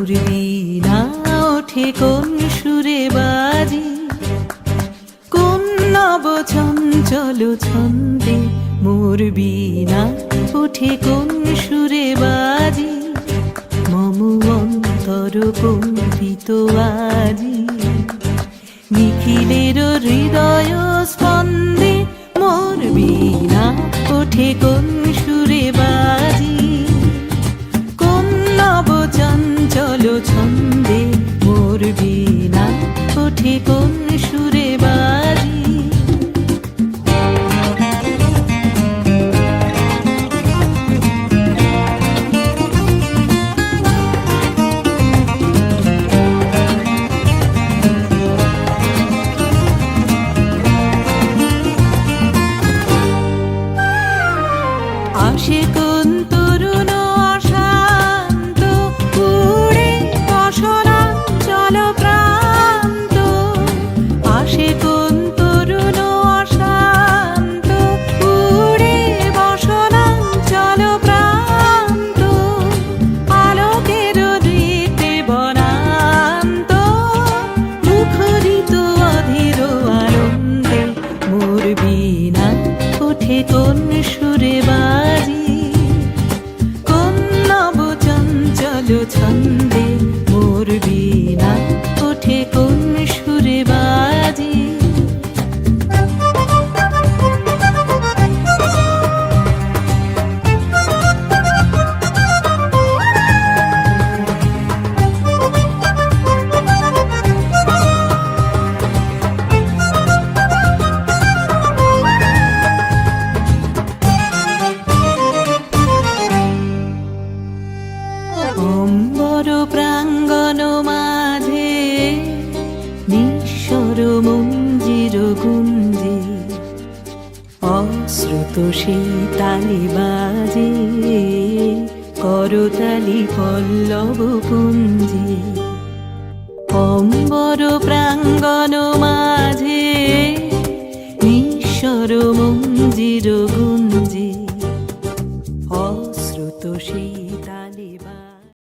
না ওঠে কোন সুরে বাজি? কোন নব চঞ্চল ছন্দে মুরবি না ওঠে কোন সুরে বাজি? মম অন্তর কম্পিত আজি নিখিলের হৃদয় আসে কোন অশ্রুত সেই বাজে করতালি পল্লব পুঞ্জি অম্বর প্রা